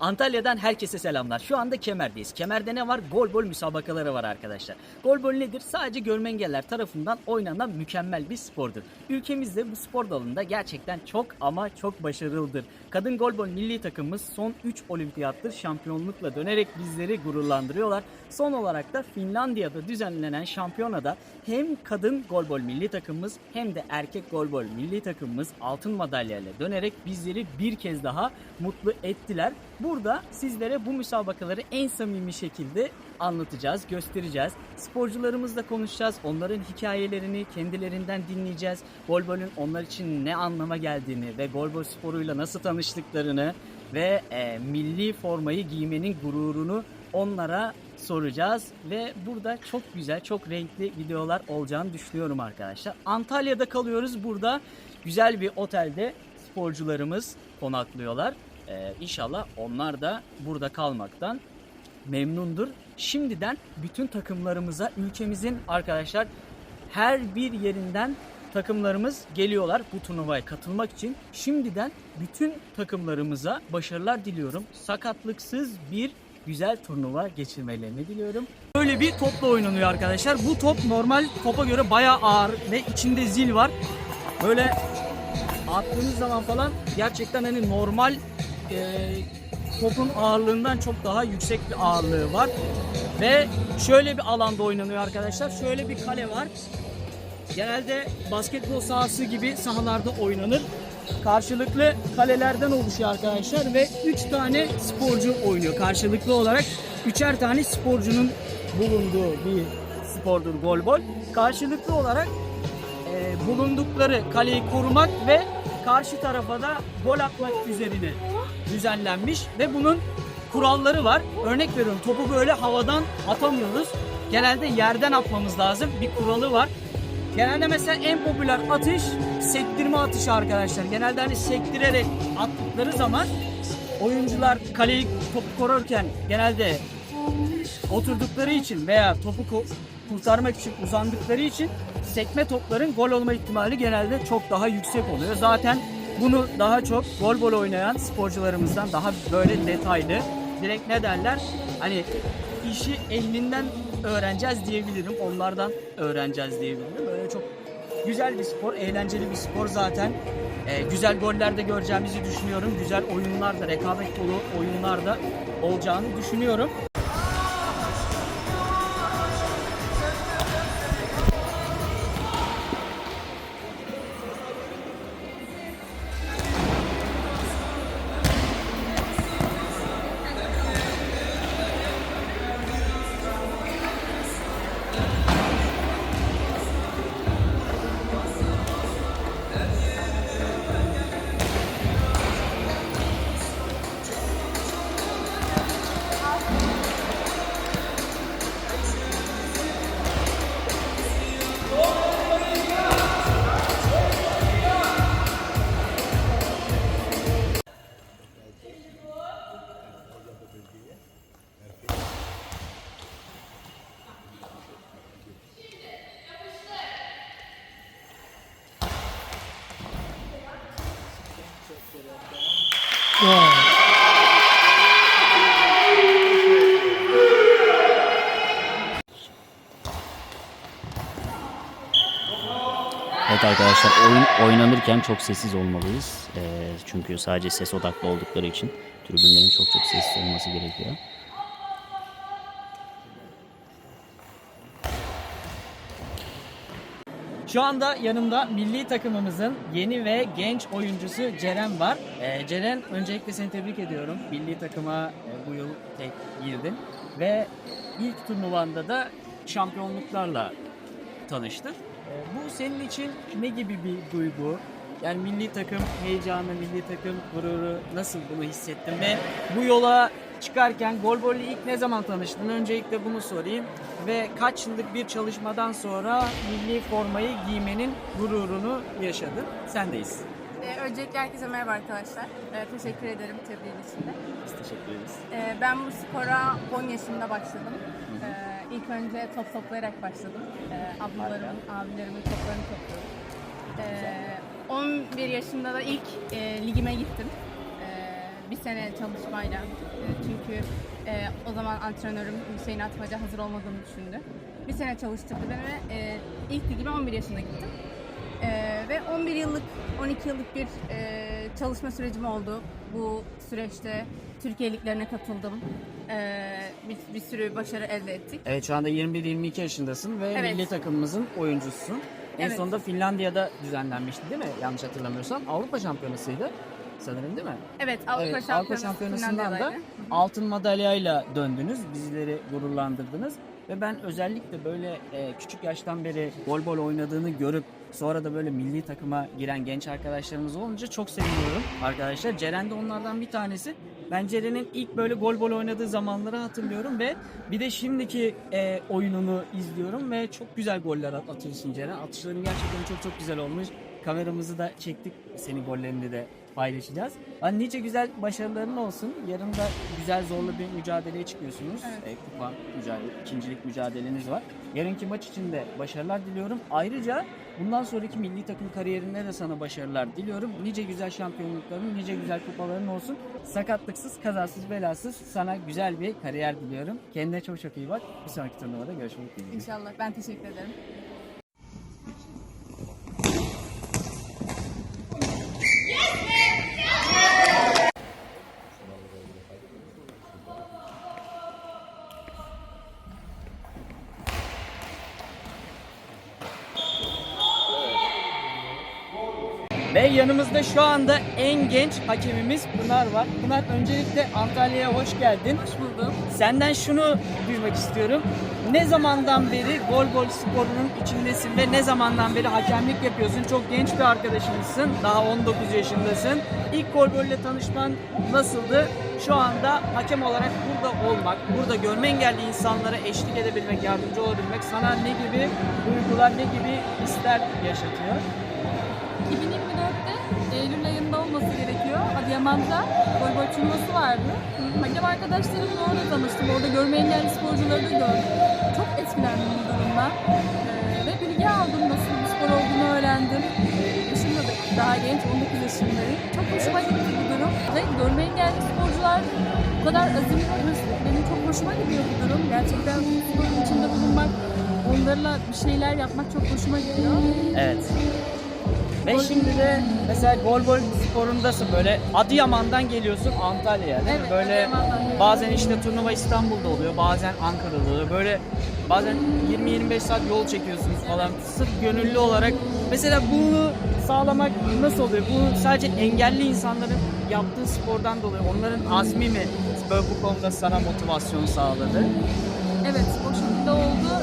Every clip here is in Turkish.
Antalya'dan herkese selamlar. Şu anda Kemer'deyiz. Kemer'de ne var? Golbol müsabakaları var arkadaşlar. Golbol nedir? Sadece görme engeller tarafından oynanan mükemmel bir spordur. Ülkemizde bu spor dalında gerçekten çok ama çok başarılıdır. Kadın golbol milli takımımız son 3 olimpiyattır şampiyonlukla dönerek bizleri gururlandırıyorlar. Son olarak da Finlandiya'da düzenlenen şampiyonada hem kadın golbol milli takımımız hem de erkek golbol milli takımımız altın madalyayla dönerek bizleri bir kez daha mutlu ettiler. Burada sizlere bu müsabakaları en samimi şekilde anlatacağız, göstereceğiz. Sporcularımızla konuşacağız. Onların hikayelerini kendilerinden dinleyeceğiz. Golbol'ün onlar için ne anlama geldiğini ve golbol sporuyla nasıl tanıştıklarını ve e, milli formayı giymenin gururunu onlara soracağız ve burada çok güzel, çok renkli videolar olacağını düşünüyorum arkadaşlar. Antalya'da kalıyoruz. Burada güzel bir otelde sporcularımız konaklıyorlar. Ee, inşallah onlar da burada kalmaktan memnundur. Şimdiden bütün takımlarımıza ülkemizin arkadaşlar her bir yerinden takımlarımız geliyorlar bu turnuvaya katılmak için. Şimdiden bütün takımlarımıza başarılar diliyorum. Sakatlıksız bir güzel turnuva geçirmelerini diliyorum. Böyle bir topla oynanıyor arkadaşlar. Bu top normal topa göre bayağı ağır ve içinde zil var. Böyle attığınız zaman falan gerçekten hani normal e, topun ağırlığından çok daha yüksek bir ağırlığı var. Ve şöyle bir alanda oynanıyor arkadaşlar. Şöyle bir kale var. Genelde basketbol sahası gibi sahalarda oynanır. Karşılıklı kalelerden oluşuyor arkadaşlar ve 3 tane sporcu oynuyor karşılıklı olarak. Üçer tane sporcunun bulunduğu bir spordur golbol. Karşılıklı olarak e, bulundukları kaleyi korumak ve karşı tarafa da gol atmak üzerine düzenlenmiş ve bunun kuralları var. Örnek veriyorum topu böyle havadan atamıyoruz. Genelde yerden atmamız lazım. Bir kuralı var. Genelde mesela en popüler atış sektirme atışı arkadaşlar. Genelde hani sektirerek attıkları zaman oyuncular kaleyi topu korurken genelde oturdukları için veya topu kurtarmak için uzandıkları için sekme topların gol olma ihtimali genelde çok daha yüksek oluyor. Zaten bunu daha çok gol bol oynayan sporcularımızdan daha böyle detaylı direkt ne derler hani işi elinden öğreneceğiz diyebilirim. Onlardan öğreneceğiz diyebilirim. Böyle çok güzel bir spor, eğlenceli bir spor zaten. Ee, güzel goller de göreceğimizi düşünüyorum. Güzel oyunlar da, rekabet dolu oyunlar da olacağını düşünüyorum. Evet arkadaşlar oyun oynanırken çok sessiz olmalıyız. Ee, çünkü sadece ses odaklı oldukları için tribünlerin çok çok sessiz olması gerekiyor. Şu anda yanımda milli takımımızın yeni ve genç oyuncusu Ceren var. Ee, Ceren öncelikle seni tebrik ediyorum. Milli takıma e, bu yıl tek girdin ve ilk turnuvanda da şampiyonluklarla tanıştık. Ee, bu senin için ne gibi bir duygu? Yani milli takım heyecanı, milli takım gururu nasıl bunu hissettin ve bu yola çıkarken Golbol ilk ne zaman tanıştın? Öncelikle bunu sorayım. Ve kaç yıllık bir çalışmadan sonra milli formayı giymenin gururunu yaşadın? Sendeyiz. Ee, öncelikle herkese merhaba arkadaşlar. Ee, teşekkür ederim tebriğin için de. Biz teşekkür ederiz. Ee, ben bu spora 10 yaşında başladım. Ee, ilk önce top toplayarak başladım. Ee, ablalarımın, abilerimin toplarını topluyordum. Ee, 11 yaşında da ilk e, ligime gittim. Ee, bir sene çalışmayla e, çünkü e, o zaman antrenörüm Hüseyin Atmaca hazır olmadığımı düşündü. Bir sene çalıştırdı beni ve e, ilk ligime 11 yaşında gittim. E, ve 11 yıllık, 12 yıllık bir e, çalışma sürecim oldu. Bu süreçte Türkiye liglerine katıldım. E, bir, bir sürü başarı elde ettik. Evet şu anda 21-22 yaşındasın ve Evet. milli takımımızın oyuncususun. En Evet. sonunda Finlandiya'da düzenlenmişti değil mi? Yanlış hatırlamıyorsam. Avrupa Şampiyonası'ydı sanırım değil mi? Evet, Avrupa Evet, Avrupa Şampiyonası Şampiyonası'ndan da Finlandiya'daydı. altın madalyayla döndünüz. Bizleri gururlandırdınız. Ve ben özellikle böyle e, küçük yaştan beri gol bol oynadığını görüp sonra da böyle milli takıma giren genç arkadaşlarımız olunca çok seviniyorum arkadaşlar. Ceren de onlardan bir tanesi. Ben Ceren'in ilk böyle gol bol oynadığı zamanları hatırlıyorum ve bir de şimdiki e, oyununu izliyorum ve çok güzel goller at- atıyorsun Ceren. Atışların gerçekten çok çok güzel olmuş. Kameramızı da çektik. Senin gollerini de paylaşacağız. Hani nice güzel başarıların olsun. Yarın da güzel zorlu bir mücadeleye çıkıyorsunuz. Evet. E, kupa mücadele, ikincilik mücadeleniz var. Yarınki maç için de başarılar diliyorum. Ayrıca bundan sonraki milli takım kariyerinde de sana başarılar diliyorum. Nice güzel şampiyonlukların, nice güzel kupaların olsun. Sakatlıksız, kazasız, belasız sana güzel bir kariyer diliyorum. Kendine çok çok iyi bak. Bir sonraki turnuvada görüşmek dileğiyle. İnşallah. Ben teşekkür ederim. Yanımızda şu anda en genç hakemimiz Pınar var. Pınar öncelikle Antalya'ya hoş geldin. Hoş buldum. Senden şunu duymak istiyorum. Ne zamandan beri gol gol sporunun içindesin ve ne zamandan beri hakemlik yapıyorsun? Çok genç bir arkadaşımızsın. Daha 19 yaşındasın. İlk gol golle tanışman nasıldı? Şu anda hakem olarak burada olmak, burada görme engelli insanlara eşlik edebilmek, yardımcı olabilmek sana ne gibi duygular, ne gibi hisler yaşatıyor? 2024'te Adıyaman'da voleybol turnuvası vardı. Hakem arkadaşlarımla orada tanıştım. Orada görme engelli sporcuları da gördüm. Çok etkilendim bu durumdan. Ee, ve bilgi aldım. Nasıl bir spor olduğunu öğrendim. Yaşım da daha genç, 19 yaşındayım. Çok hoşuma gitti bu durum. Ve görme engelli sporcular bu kadar azimli ve. Benim çok hoşuma gidiyor bu durum. Gerçekten sporun içinde bulunmak, onlarla bir şeyler yapmak çok hoşuma gidiyor. Evet. Ve şimdi de mesela gol gol sporundasın böyle Adıyaman'dan geliyorsun Antalya'ya değil mi? Evet, Böyle Adıyaman'dan geliyorum. bazen işte turnuva İstanbul'da oluyor, bazen Ankara'da oluyor. Böyle bazen 20-25 saat yol çekiyorsunuz falan. Sırf gönüllü olarak. Mesela bunu sağlamak nasıl oluyor? Bu sadece engelli insanların yaptığı spordan dolayı onların azmi mi böyle bu konuda sana motivasyon sağladı? Evet, o şekilde oldu.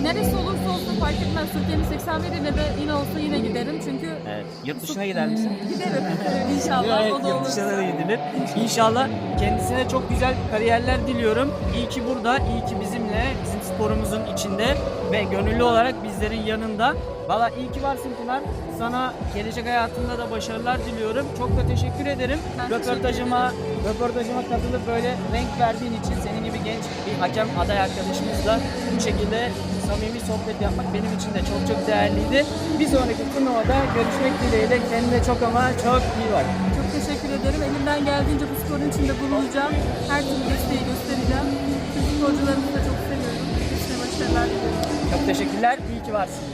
Ee, neresi olsun fark etmez. Türkiye'nin 81 iline de yine olsa yine giderim. Çünkü Evet. Yurt dışına gider misin? giderim inşallah. Evet, o da yurt olur. dışına da gidilir. İnşallah kendisine çok güzel kariyerler diliyorum. İyi ki burada, iyi ki bizimle, bizim sporumuzun içinde ve gönüllü olarak bizlerin yanında. Valla iyi ki varsın Pınar. Sana gelecek hayatında da başarılar diliyorum. Çok da teşekkür ederim. Ben teşekkür röportajıma, röportajıma katılıp böyle renk verdiğin için senin gibi genç bir hakem aday arkadaşımızla bu şekilde samimi sohbet yapmak benim için de çok çok değerliydi. Bir sonraki turnuvada görüşmek dileğiyle kendine çok ama çok iyi bak. Çok teşekkür ederim. Elimden geldiğince bu sporun içinde bulunacağım. Her türlü desteği göstereceğim. Tüm sporcularımızı da çok seviyorum. Hepsine başarılar diliyorum. Çok teşekkürler. İyi ki varsın.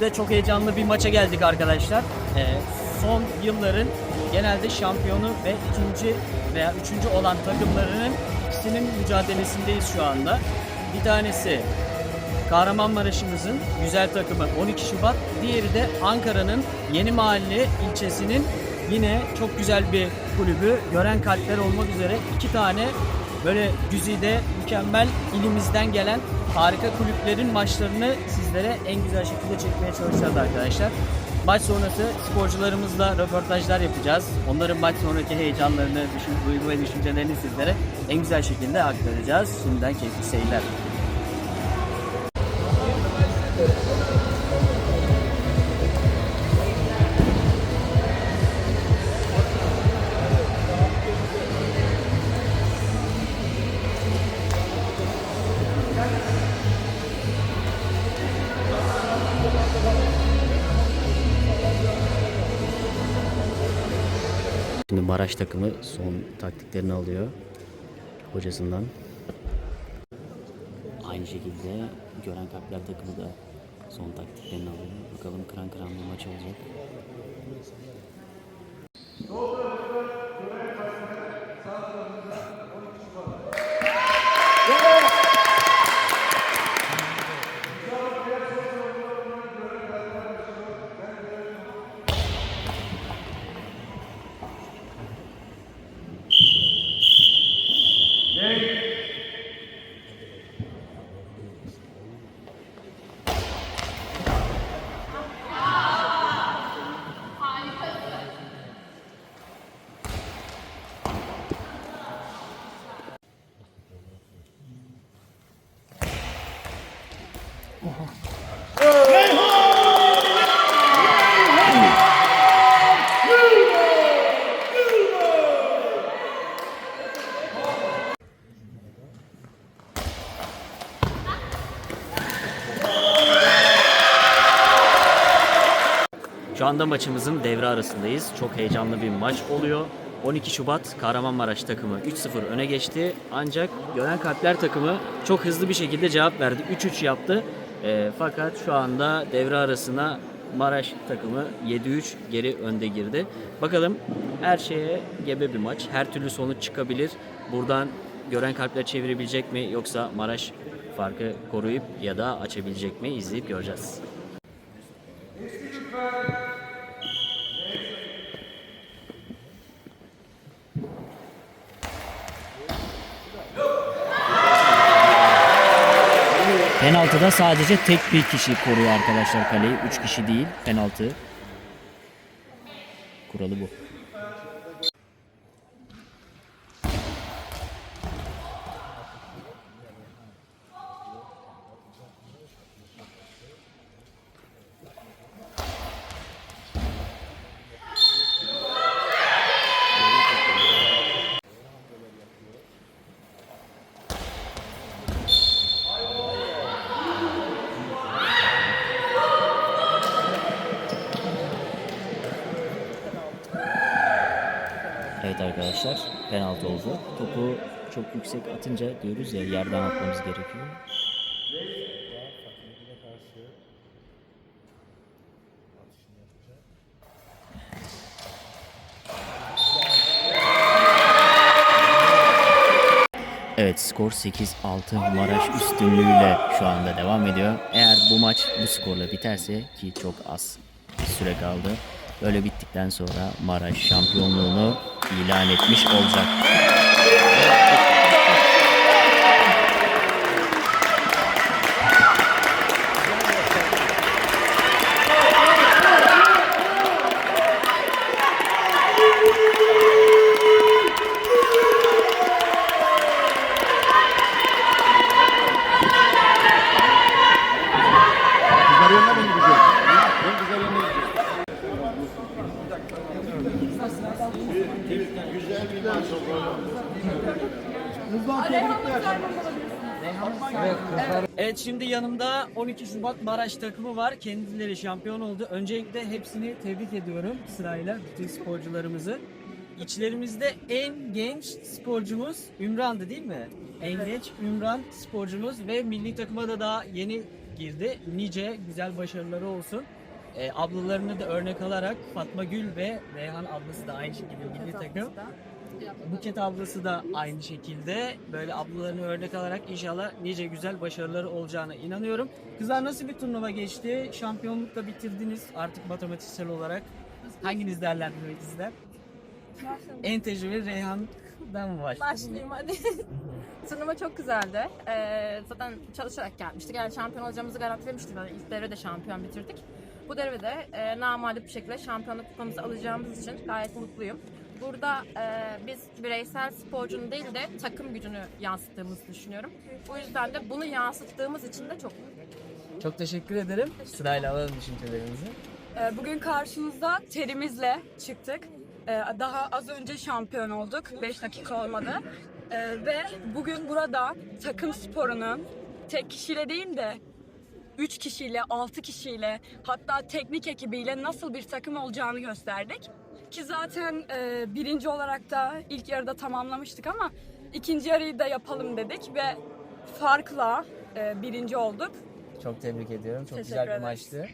De çok heyecanlı bir maça geldik arkadaşlar. Ee, son yılların genelde şampiyonu ve ikinci veya üçüncü olan takımlarının ikisinin mücadelesindeyiz şu anda. Bir tanesi Kahramanmaraş'ımızın güzel takımı 12 Şubat. Diğeri de Ankara'nın Yeni Mahalle ilçesinin yine çok güzel bir kulübü. Gören kalpler olmak üzere iki tane böyle güzide mükemmel ilimizden gelen harika kulüplerin maçlarını sizlere en güzel şekilde çekmeye çalışacağız arkadaşlar. Maç sonrası sporcularımızla röportajlar yapacağız. Onların maç sonraki heyecanlarını, düşün, duygu ve düşüncelerini sizlere en güzel şekilde aktaracağız. Şimdiden keyifli seyirler. Maraş takımı son taktiklerini alıyor hocasından. Aynı şekilde Gören Kalpler takımı da son taktiklerini alıyor. Bakalım kıran kıran bir maç olacak. Anda maçımızın devre arasındayız. Çok heyecanlı bir maç oluyor. 12 Şubat Kahramanmaraş takımı 3-0 öne geçti. Ancak Gören Kalpler takımı çok hızlı bir şekilde cevap verdi. 3-3 yaptı. Ee, fakat şu anda devre arasına Maraş takımı 7-3 geri önde girdi. Bakalım her şeye gebe bir maç. Her türlü sonuç çıkabilir. Buradan Gören Kalpler çevirebilecek mi yoksa Maraş farkı koruyup ya da açabilecek mi izleyip göreceğiz. Penaltıda sadece tek bir kişi koruyor arkadaşlar kaleyi. Üç kişi değil. Penaltı. Kuralı bu. Evet arkadaşlar penaltı oldu. Topu çok yüksek atınca diyoruz ya yerden atmamız gerekiyor. Evet skor 8-6 Maraş üstünlüğüyle şu anda devam ediyor. Eğer bu maç bu skorla biterse ki çok az bir süre kaldı. Böyle bittikten sonra Maraş şampiyonluğunu ilan etmiş olacak. Güzel yönüne mi gideceğiz? Ben güzel yönüne gideceğim. Güzel bir maç oldu. Hızlan tebrikler. Evet şimdi yanımda 12 Şubat Maraş takımı var. Kendileri şampiyon oldu. Öncelikle hepsini tebrik ediyorum sırayla bütün sporcularımızı. İçlerimizde en genç sporcumuz Ümran'dı değil mi? En genç Ümran sporcumuz ve milli takıma da daha yeni girdi. Nice güzel başarıları olsun. Ee, ablalarını da örnek alarak Fatma Gül ve Reyhan ablası da aynı şekilde milli takım. Buket ablası da aynı şekilde böyle ablalarını örnek alarak inşallah nice güzel başarıları olacağına inanıyorum. Kızlar nasıl bir turnuva geçti? Şampiyonlukla bitirdiniz artık matematiksel olarak. Hanginiz değerlendirmek ister? En tecrübeli Reyhan'dan mı başlayalım? Başlayayım hadi. Turnuva çok güzeldi. Ee, zaten çalışarak gelmiştik. Yani şampiyon olacağımızı garantilemiştik. Yani ilk devrede şampiyon bitirdik. Bu devrede e, namalip bir şekilde şampiyonluk kupamızı alacağımız için gayet mutluyum. Burada e, biz bireysel sporcunun değil de takım gücünü yansıttığımızı düşünüyorum. Bu yüzden de bunu yansıttığımız için de çok mutluyum. Çok teşekkür ederim. Sırayla alalım düşüncelerinizi. Ee, Bugün karşınızda terimizle çıktık. Ee, Daha az önce şampiyon olduk. 5 dakika olmadı. Ee, Ve bugün burada takım sporunun tek kişiyle değil de 3 kişiyle, 6 kişiyle hatta teknik ekibiyle nasıl bir takım olacağını gösterdik. Ki zaten e, birinci olarak da ilk yarıda tamamlamıştık ama ikinci yarıyı da yapalım dedik ve farkla e, birinci olduk. Çok tebrik ediyorum. Çok Teşekkür güzel bir ederiz. maçtı.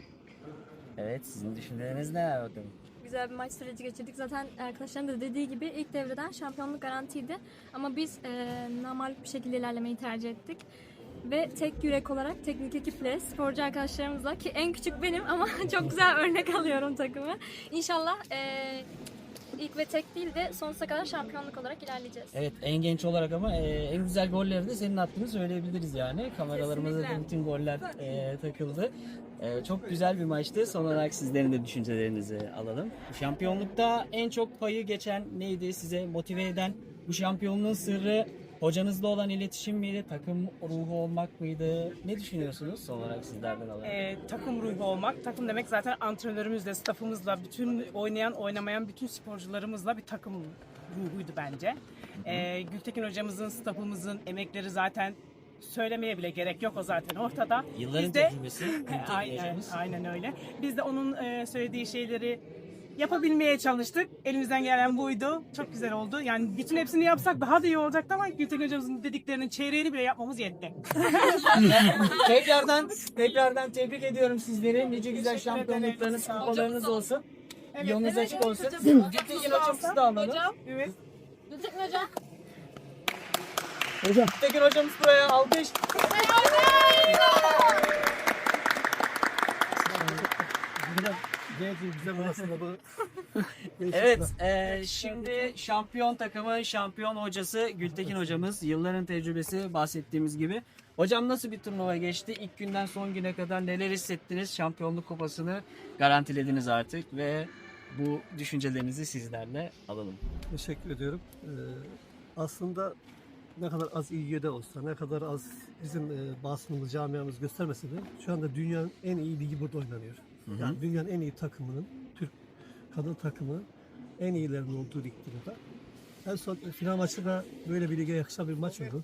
Evet sizin düşünceleriniz neler bakalım? Güzel bir maç süreci geçirdik. Zaten arkadaşlarım da dediği gibi ilk devreden şampiyonluk garantiydi. Ama biz e, namalip bir şekilde ilerlemeyi tercih ettik. Ve tek yürek olarak teknik ekiple, sporcu arkadaşlarımızla ki en küçük benim ama çok güzel örnek alıyorum takımı. İnşallah e, ilk ve tek değil de sonsuza kadar şampiyonluk olarak ilerleyeceğiz. Evet en genç olarak ama e, en güzel golleri de senin attığını söyleyebiliriz yani. Kameralarımıza da bütün goller e, takıldı. E, çok güzel bir maçtı. Son olarak sizlerin de düşüncelerinizi alalım. Bu şampiyonlukta en çok payı geçen neydi size motive eden? Bu şampiyonluğun sırrı hocanızla olan iletişim miydi? Takım ruhu olmak mıydı? Ne düşünüyorsunuz? Son olarak sizlerden alalım. Ee, takım ruhu olmak. Takım demek zaten antrenörümüzle, staffımızla, bütün oynayan, oynamayan bütün sporcularımızla bir takım ruhuydu bence. Ee, Gültekin hocamızın, staffımızın emekleri zaten söylemeye bile gerek yok o zaten ortada. Yılların Biz de- tecrübesi. Aynen, aynen öyle. Biz de onun e, söylediği şeyleri yapabilmeye çalıştık. Elimizden gelen buydu. Çok güzel oldu. Yani bütün hepsini yapsak daha da iyi olacaktı ama Gültekin hocamızın dediklerinin çeyreğini bile yapmamız yetti. tekrardan tekrardan tebrik ediyorum sizleri. Nice güzel Teşekkür ederim. şampiyonluklarınız, olun. kupalarınız olsun. Evet, Yolunuz evet, açık olsun. hocam. Gültekin hocamızı da alalım. Evet. Gültekin Hocam. Hocam. Gültekin hocamız buraya alkış. Evet, e, şimdi şampiyon takımın şampiyon hocası Gültekin hocamız. Yılların tecrübesi bahsettiğimiz gibi. Hocam nasıl bir turnuva geçti? İlk günden son güne kadar neler hissettiniz? Şampiyonluk kupasını garantilediniz artık ve bu düşüncelerinizi sizlerle alalım. Teşekkür ediyorum. Ee, aslında ne kadar az ilgiye de olsa, ne kadar az bizim e, basınımız, camiamız göstermese de şu anda dünyanın en iyi ligi burada oynanıyor. Yani dünyanın en iyi takımının, Türk kadın takımı en iyilerinin olduğu lig burada. En son final maçı da böyle bir lige yakışan bir maç oldu.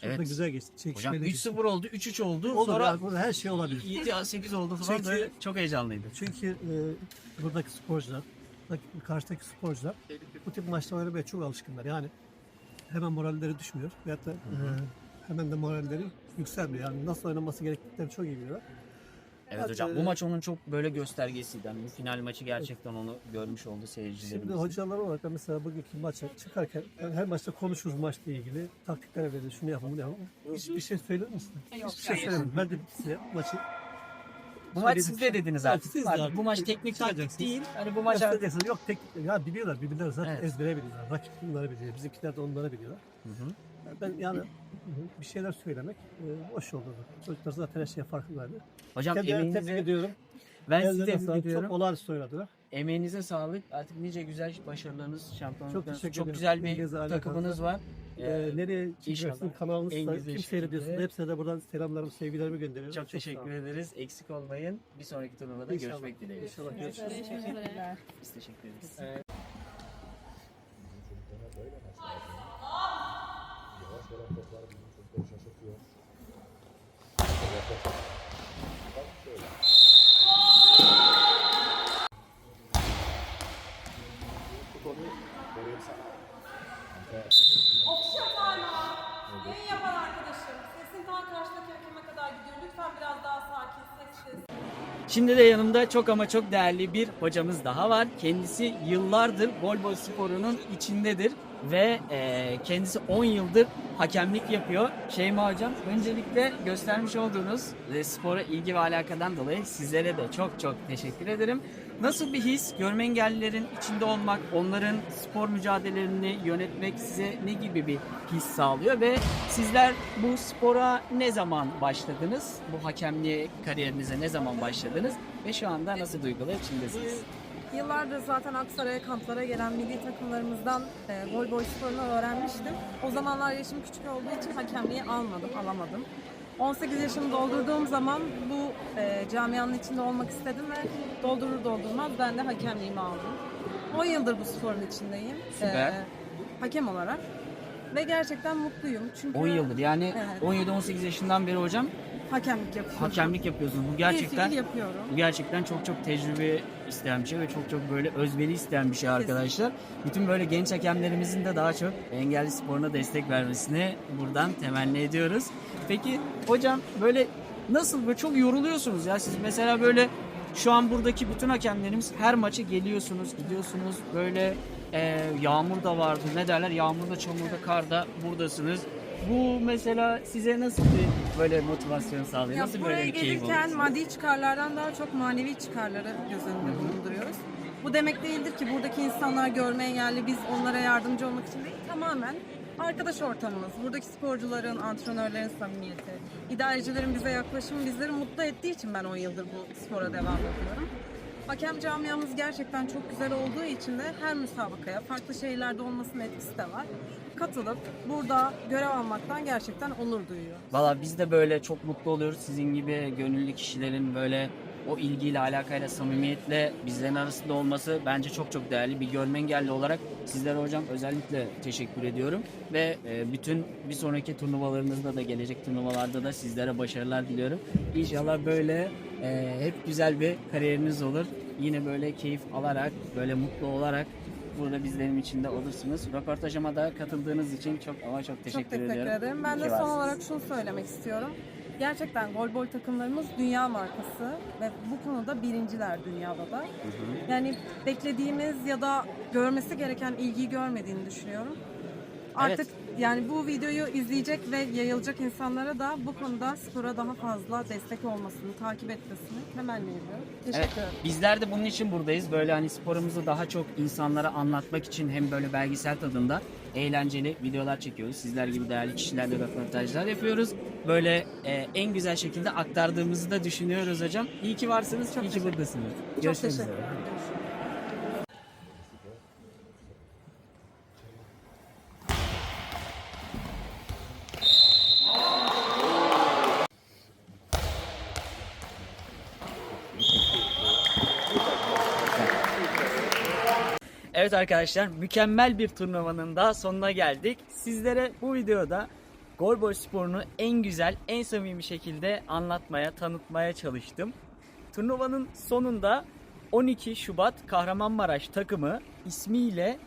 Çok Evet. da güzel geçti. Hocam Çekişmeli geçti. 3-0 oldu, 3-3 oldu. Olur Sonra yani, burada her şey olabilir. 7-8 oldu falan Çünkü- böyle çok heyecanlıydı. Çünkü e, buradaki sporcular, karşıdaki sporcular bu tip maçta oynamaya çok alışkınlar. Yani hemen moralleri düşmüyor veyahut da e, hemen de moralleri yükselmiyor. Yani nasıl oynaması gerektiklerini çok iyi biliyorlar. Evet hocam bu maç onun çok böyle göstergesiydi. Yani bu final maçı gerçekten onu görmüş oldu seyircilerimiz. Şimdi hocalar olarak da mesela bugünkü maça çıkarken yani her maçta konuşuruz maçla ilgili. Taktikler veririz, şunu yapın bunu yapın. Hiçbir şey söyler misin? Hiçbir şey söylemedim. Ben de size maçı bu maç söyledim. sizde dediniz artık. Siz de Artık bu maç teknik taktik değil. Hani bu maç artık. Yok tek ya biliyorlar birbirleri zaten Evet. ezbere biliyorlar. Rakip bunları biliyor. Bizimkiler de onları biliyorlar. Ben yani bir şeyler söylemek e, boş oldu. Çocuklar zaten her şeye farkındaydı. hocam Kendilerini tebrik emeğinize, ediyorum. ben sizi Ellerine tebrik sağlık. ediyorum. Çok olağanüstü oynadılar. Emeğinize sağlık. Artık nice güzel başarılarınız, şampiyonluklarınız. teşekkür Çok ederim. güzel bir İngilizce takımınız var. Ee, Ee, nereye inşallah çıkacaksın kanalınızda en kim güzel seyrediyorsun şekilde. hepsine de buradan selamlarımı sevgilerimi gönderiyorum. çok sağ teşekkür olun. ederiz. Eksik olmayın. Bir sonraki turnuvada İnşallah. görüşmek dileğiyle. İnşallah görüşürüz. Teşekkürler. Biz teşekkür ederiz. Ofişe parmağı. Yayın yapan arkadaşım. Sesin tam karşıdaki hakeme kadar gidiyor. Lütfen biraz daha sakin. Şimdi de yanımda çok ama çok değerli bir hocamız daha var. Kendisi yıllardır voleybol sporunun içindedir ve e, kendisi 10 yıldır hakemlik yapıyor. Şeyma hocam öncelikle göstermiş olduğunuz e, spora ilgi ve alakadan dolayı sizlere de çok çok teşekkür ederim. Nasıl bir his? Görme engellilerin içinde olmak, onların spor mücadelelerini yönetmek size ne gibi bir his sağlıyor ve sizler bu spora ne zaman başladınız? Bu hakemliğe kariyerinize ne zaman başladınız ve şu anda nasıl duygular içindesiniz? Yıllardır zaten Aksaray'a kamplara gelen milli takımlarımızdan e, voleybol sporunu öğrenmiştim. O zamanlar yaşım küçük olduğu için hakemliği almadım, alamadım. 18 yaşımı doldurduğum zaman bu e, camianın içinde olmak istedim ve doldurur doldurmaz ben de hakemliğimi aldım. 10 yıldır bu sporun içindeyim. Süper. e, hakem olarak. Ve gerçekten mutluyum. Çünkü 10 yıldır yani Evet. 17-18 yaşından beri hocam hakemlik yapıyorum. hakemlik yapıyorsunuz. Bu gerçekten fiil yapıyorum. Bu gerçekten çok çok tecrübe isteyen bir şey ve çok çok böyle özveri isteyen bir şey arkadaşlar. Bütün böyle genç hakemlerimizin de daha çok engelli sporuna destek vermesini buradan temenni ediyoruz. Peki hocam böyle nasıl böyle çok yoruluyorsunuz ya siz mesela böyle şu an buradaki bütün hakemlerimiz her maça geliyorsunuz, gidiyorsunuz. Böyle e, yağmur da vardı. Ne derler? Yağmurda, çamurda, karda buradasınız. Bu mesela size nasıl bir böyle motivasyon sağlıyor? Ya nasıl buraya böyle bir keyif gelirken alıyorsunuz? maddi çıkarlardan daha çok manevi çıkarları göz önünde bulunduruyoruz. Bu demek değildir ki buradaki insanlar görme engelli biz onlara yardımcı olmak için değil tamamen arkadaş ortamımız, buradaki sporcuların, antrenörlerin samimiyeti, idarecilerin bize yaklaşımı bizleri mutlu ettiği için ben 10 yıldır bu spora devam ediyorum. Hakem camiamız gerçekten çok güzel olduğu için de her müsabakaya farklı şehirlerde olmasının etkisi de var. Katılıp burada görev almaktan gerçekten onur duyuyor. Valla biz de böyle çok mutlu oluyoruz. Sizin gibi gönüllü kişilerin böyle o ilgiyle, alakayla, samimiyetle bizlerin arasında olması bence çok çok değerli. Bir görme engelli olarak sizlere hocam özellikle teşekkür ediyorum. Ve e, bütün bir sonraki turnuvalarınızda da gelecek turnuvalarda da sizlere başarılar diliyorum. İnşallah böyle e, hep güzel bir kariyeriniz olur. Yine böyle keyif alarak, böyle mutlu olarak burada bizlerin içinde olursunuz. Röportajıma da katıldığınız için çok ama çok teşekkür, Çok teşekkür ediyorum. ederim. Ben İyi de son olarak şunu söylemek istiyorum. Gerçekten golbol takımlarımız dünya markası ve bu konuda birinciler dünyada da. Yani beklediğimiz ya da görmesi gereken ilgiyi görmediğini düşünüyorum. Artık yani bu videoyu izleyecek ve yayılacak insanlara da bu konuda spora daha fazla destek olmasını, takip etmesini temenni ediyorum. Teşekkür Evet, ederim. bizler de bunun için buradayız. Böyle hani sporumuzu daha çok insanlara anlatmak için hem böyle belgesel tadında eğlenceli videolar çekiyoruz. Sizler gibi değerli kişilerle röportajlar yapıyoruz. Böyle e, en güzel şekilde aktardığımızı da düşünüyoruz hocam. İyi ki varsınız, iyi ki buradasınız. Çok Görüşmek üzere. ederim. Evet arkadaşlar mükemmel bir turnuvanın daha sonuna geldik. Sizlere bu videoda golbol sporunu en güzel, en samimi şekilde anlatmaya, tanıtmaya çalıştım. Turnuvanın sonunda 12 Şubat Kahramanmaraş takımı ismiyle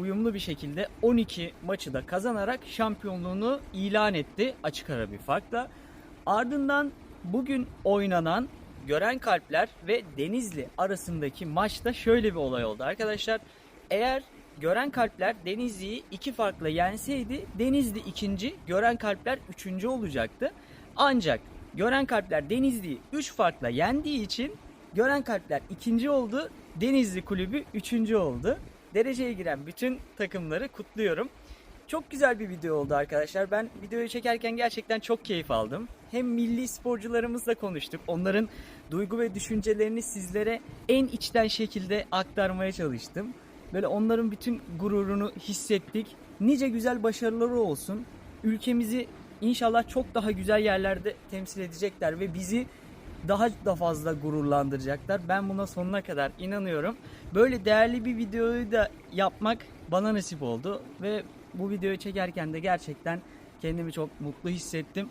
uyumlu bir şekilde 12 maçı da kazanarak şampiyonluğunu ilan etti açık ara bir farkla. Ardından bugün oynanan Gören Kalpler ve Denizli arasındaki maçta şöyle bir olay oldu arkadaşlar. Eğer Gören Kalpler Denizli'yi iki farkla yenseydi Denizli ikinci, Gören Kalpler üçüncü olacaktı. Ancak Gören Kalpler Denizli'yi 3 farkla yendiği için Gören Kalpler ikinci oldu, Denizli kulübü üçüncü oldu. Dereceye giren bütün takımları kutluyorum. Çok güzel bir video oldu arkadaşlar. Ben videoyu çekerken gerçekten çok keyif aldım. Hem milli sporcularımızla konuştuk. Onların duygu ve düşüncelerini sizlere en içten şekilde aktarmaya çalıştım. Böyle onların bütün gururunu hissettik. Nice güzel başarıları olsun. Ülkemizi inşallah çok daha güzel yerlerde temsil edecekler ve bizi daha da fazla gururlandıracaklar. Ben buna sonuna kadar inanıyorum. Böyle değerli bir videoyu da yapmak bana nasip oldu ve bu videoyu çekerken de gerçekten kendimi çok mutlu hissettim.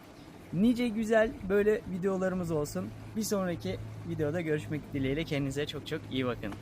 Nice güzel böyle videolarımız olsun. Bir sonraki videoda görüşmek dileğiyle kendinize çok çok iyi bakın.